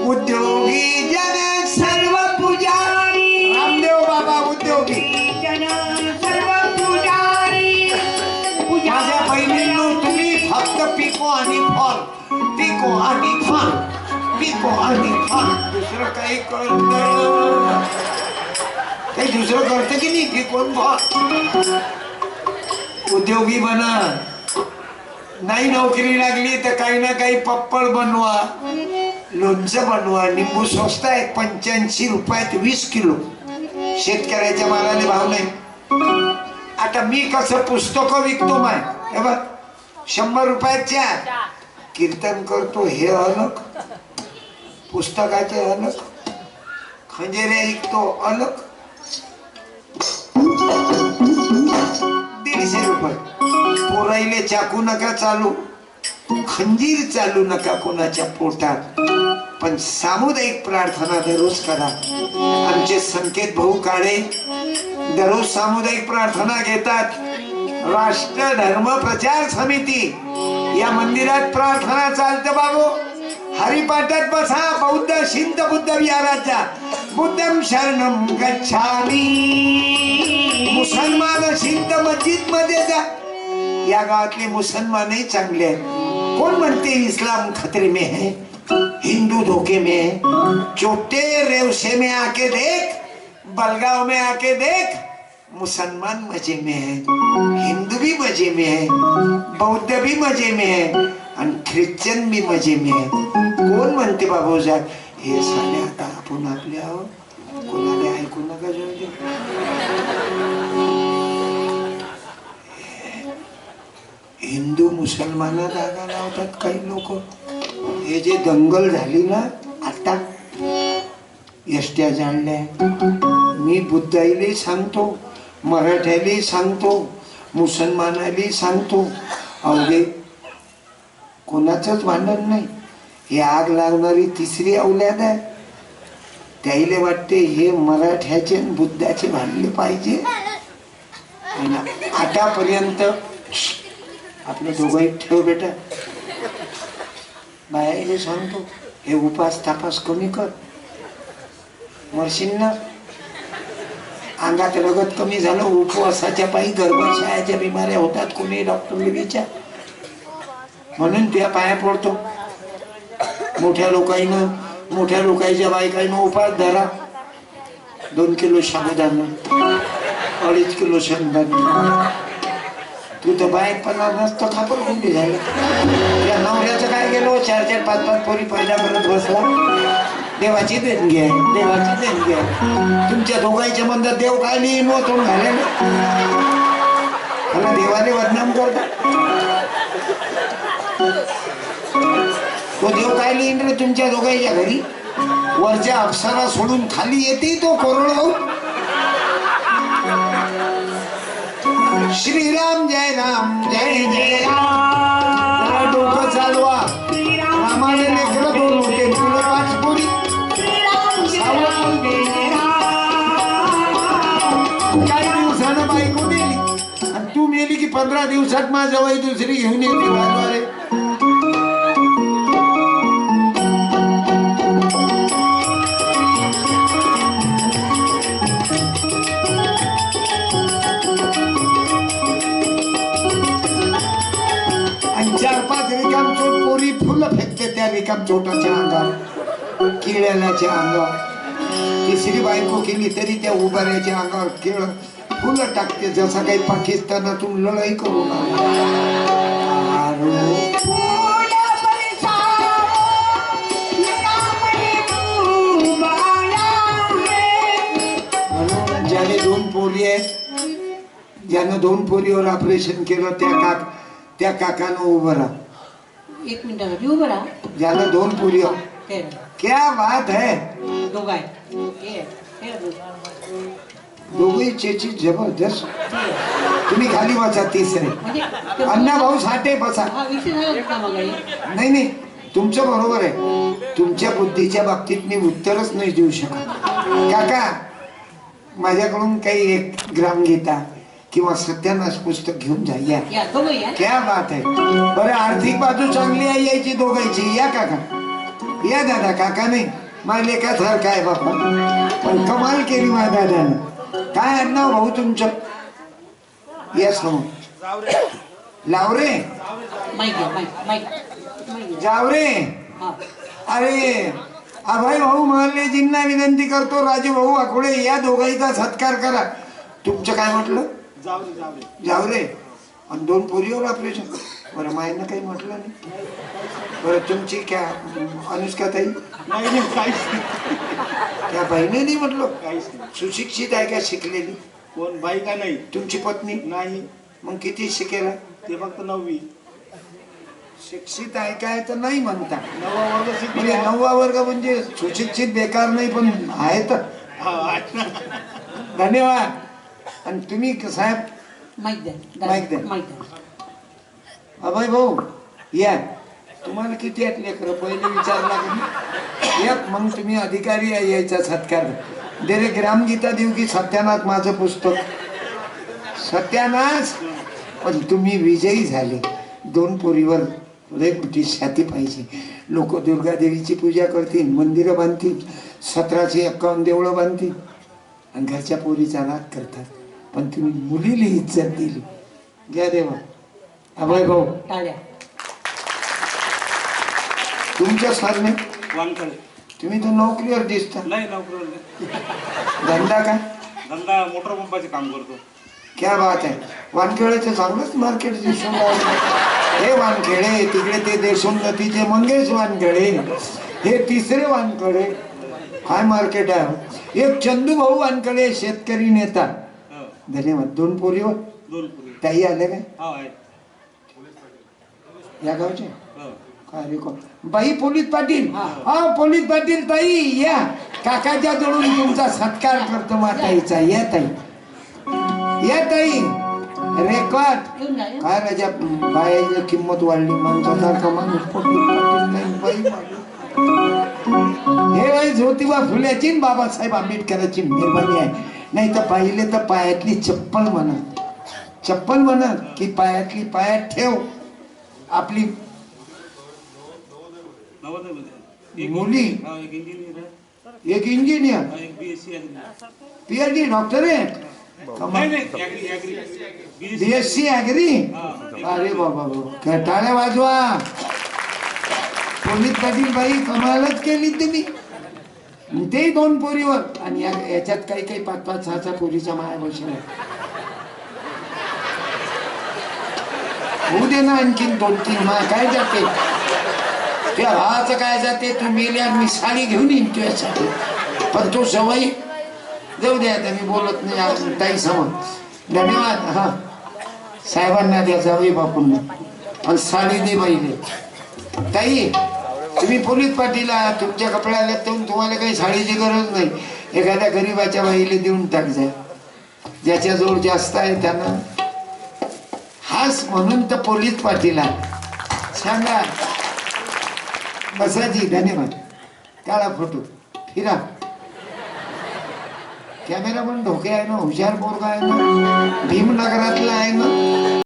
उद्योगी जन सर्व पुजारी। रामदेव बाबा उद्योगी। जन सर्व पुजारी। माझ्या बहिणींनो तुम्ही फक्त पिको आणि फॉल पिको आणि फॉल पिको आणि फॉल दुसरं काही कळत नाही. काही दुसरं करतं की नाही पिको फॉल उद्योगी बना. नाही नोकरी लागली तर काही ना काही पप्पड बनवा. लोणचं बनवा लिंबू स्वस्त आहे पंच्याऐंशी रुपयात वीस किलो. शेतकऱ्याच्या मालाने भाव नाही. आता मी कसं पुस्तक विकतो माय? हे बघ शंभर रुपयात चार कीर्तन करतो हे अलग. पुस्तकाचे अलग. खंजेरे विकतो अलग. दीडशे रुपये. पोराईले चाकू नका चालू. खंजीर चालू नका कोणाच्या पोटात. पण सामुदायिक प्रार्थना दररोज करा. आमचे संकेत भाऊ काळे दररोज सामुदायिक प्रार्थना घेतात. राष्ट्र धर्म प्रचार समिती या मंदिरात प्रार्थना चालतं बाबू. हरिपाठात बसा बौद्ध शिंद बुद्ध विहाराचा बुद्धम शरणम गच्छामी. मुसलमान शिंद मस्जिदमध्ये जा. या गावातले मुसलमानही चांगले आहेत. कोण म्हणते इस्लाम खतरे में है हिंदू धोखे में चोटे रेवसे में आके देख, बलगाव में आके देख, मुसलमान मज़े में है, हिंदू भी मज़े में है, बौद्ध भी मज़े में है आणि ख्रिश्चन भी मज़े में है। कोण म्हणते बाबू साहेब? हे साले आता आपण आपल्या आहोत कोणाला ऐकू नका जाऊ हिंदू मुसलमाना जागा लावतात काही लोक हे जे दंगल झाली ना आता एसट्या जाणल्या मी बुद्धाईलाही सांगतो मराठ्यालाही सांगतो मुसलमानालाही सांगतो. अवघे कोणाचंच भांडण नाही. ही आग लागणारी तिसरी अवल्याद आहे. त्याईले वाटते हे मराठ्याचे आणि बुद्धाचे भांडले पाहिजे. आतापर्यंत आपलं दोघंही ठेव बेटा. बायाले सांगतो हे उपास तापास कमी कर. मरशील ना अंगात रगत कमी झालं उपवासाच्या पायी गर्भाशयाच्या बिमाऱ्या होतात कोणी डॉक्टरने विचार. म्हणून तुझ्या पाया पडतो. मोठ्या लोकांना मोठ्या लोकांच्या बायकांना उपास धरा. दोन किलो साबुदाणा अडीच किलो शेंगदाणा. तू तर बाहेर पण नसतो खापर गुंडी झालं. त्या नवऱ्याचं काय चार चार पाच पाच पोरी पैदा करत बसला. देवाची देणगी आहे देवाची देणगी आहे. तुमच्या दोघांच्या म्हणतात देव काय नाही मोतून घाले मला देवाने बदनाम करता. तो देव काय लिहिन रे तुमच्या दोघांच्या घरी? वरच्या अक्षरा सोडून खाली येते तो कोरड श्रीराम जय राम जय जय राम. चालवा. पंधरा दिवसात माझ्या दुसरी घेऊन येते वाजवारे आणि चार पाच रिकाम चोट फुलं फेकते त्या रिकाम चोटाच्या अंगावर. किड्याच्या अंगावर. तिसरी बायको केली तरी त्या उभाऱ्याच्या अंगावर केळ फुलं टाकते जसं काही पाकिस्तानातून लढाई करू म्हणून ज्याने दोन पोरी आहेत ज्यानं दोन पोरीवर ऑपरेशन केलं त्या काक त्या काकानं उभं राहा. एक मिनिटासाठी उभं राहा. ज्यानं दोन पोरी क्या बात है. दोघं आहे हे दोघं. चेची जबरदस्त तुम्ही खाली बसा तिसरे म्हणजे अण्णा भाऊ साठे बसा. नाही नाही. तुमचं बरोबर आहे. तुमच्या बुद्धीच्या बाबतीत मी उत्तरच नाही देऊ शकत. काका माझ्याकडून काही एक ग्राम गीता किंवा सत्यानाश पुस्तक घेऊन जा या. क्या बात आहे. बरं आर्थिक बाजू चांगली आहे यायची दोघांची. या काका. या दादा. काका नाही. माझ्या लेखासारखं आहे बापा. पण कमाल केली माझ्या दादानं. काय आडनाव भाऊ तुमचं? येस हो लावरे. जावरे? हा. अरे अभय भाऊ महालेजींना विनंती करतो राजू भाऊ आकुडे या दोघांचा सत्कार करा. तुमचं काय म्हटलं? जावरे जावरे. जावरे. आणि दोन पोरीवर ऑपरेशन बरं मायनं काही म्हटलं नाही. बरं तुमची क्या अनुष्का ताई? नाही नाही काहीच नाही. त्या बहिणीने म्हटलं काहीच नाही. सुशिक्षित आहे का शिकलेली? कोण बाई का नाही? तुमची पत्नी? नाही. मग किती शिकेल? ते फक्त नववी. शिक्षित आहे काय तर नाही म्हणता. नववा वर्ग म्हणजे शिकले नववा वर्ग म्हणजे सुशिक्षित बेकार नाही पण आहे तर. हा. धन्यवाद. आणि तुम्ही साहेब? माईक द्या. माईक द्या. द्या. अभय भाऊ या. तुम्हाला किती आहेत लेकरं? पहिले विचारला का एक मग तुम्ही अधिकारी आहे यायचा सत्कार. दे रे ग्रामगीता देऊ की सत्यानाथ माझं पुस्तक? सत्यानाश पण तुम्ही विजयी झाले. दोन पोरीवर लय मोठी छाती पाहिजे. लोक दुर्गादेवीची पूजा करतील मंदिरं बांधतील सतराशे एक्कावन्न देवळं बांधतील आणि घरच्या पोरीचा नाद करतात. पण तुम्ही मुलीला इज्जत दिली. घ्या देवा. अभय भाऊ. टाळ्या. तुमच्या वानकडे तुम्ही तर नोकरीवर दिसता. नाही नोकरीवर नाही. धंदा काय धंदा मोटर पंपाचे काम करतो. क्या बात आहे. वानखेडेचं चांगलंच मार्केट दिसून राहिलं. हे वानखेडे तिकडे ते देशोन्नतीचे मंगेश वानखेडे. हे तिसरे वानखेडे. काय मार्केट आहे. एक चंदू भाऊ वानखेडे शेतकरी नेता. हो. धन्यवाद. दोन पोरीवर दोन पुरी. ताई आले काय हा आहे या गावचे? हो. बाई पोलीस पाटील. हा. पोलीस पाटील ताई या. काकाच्या जवळून तुमचा सत्कार करतो मा ताईचा या ताई. या ताई. रेकॉर्ड. काय राजा बायाची किंमत वाढली. माणसासारखा माणूस पोलीस पाटील नाही. हे बाई ज्योतिबा फुल्याची बाबासाहेब आंबेडकरांची मेहरबानी आहे. नाही तर पाहिले तर पायातली चप्पल म्हणत. चप्पल म्हणत की पायातली पायात ठेव. आपली मुली? हा, एक इंजिनियर एक इंजिनियर पीएचडी डॉक्टर आहे. बीएससी बीएससी ऍग्री हा. अरे बाबा बाबा. टाळ्या वाजवा. पोलीस पाटील बाई कमालच केली तुम्ही. ते दोन पोरीवर. आणि याच्यात काही काही पाच पाच सहा सहा पोरीच्या माया बसल्या होऊ दे ना आणखीन दोन तीन. माया काय जाते? त्या भावाचं काय जाते? तू मेल्यावर मी साडी घेऊन येईन तुझ्यासाठी. पण तो सवय जाऊ द्या आता मी बोलत नाही आज ताई समोर. धन्यवाद. हा. साहेबांना द्या जाऊ बापूंना. आणि साडी दे बाईने ताई तुम्ही पोलीस पाटील आहात तुमच्या कपड्याला देऊन तुम्हाला काही साडीची गरज नाही. एखाद्या गरीबाच्या बाईला देऊन टाक जा. ज्याच्याजवळ जास्त आहे त्यांना. हाच म्हणून तर पोलीस पाटील आहे सांगा. बसायची धन्यवाद. काढा फोटो. फिरा. कॅमेरा पण धोके आहे ना हुशार पोरगा आहे ना भीमनगरातला आहे ना.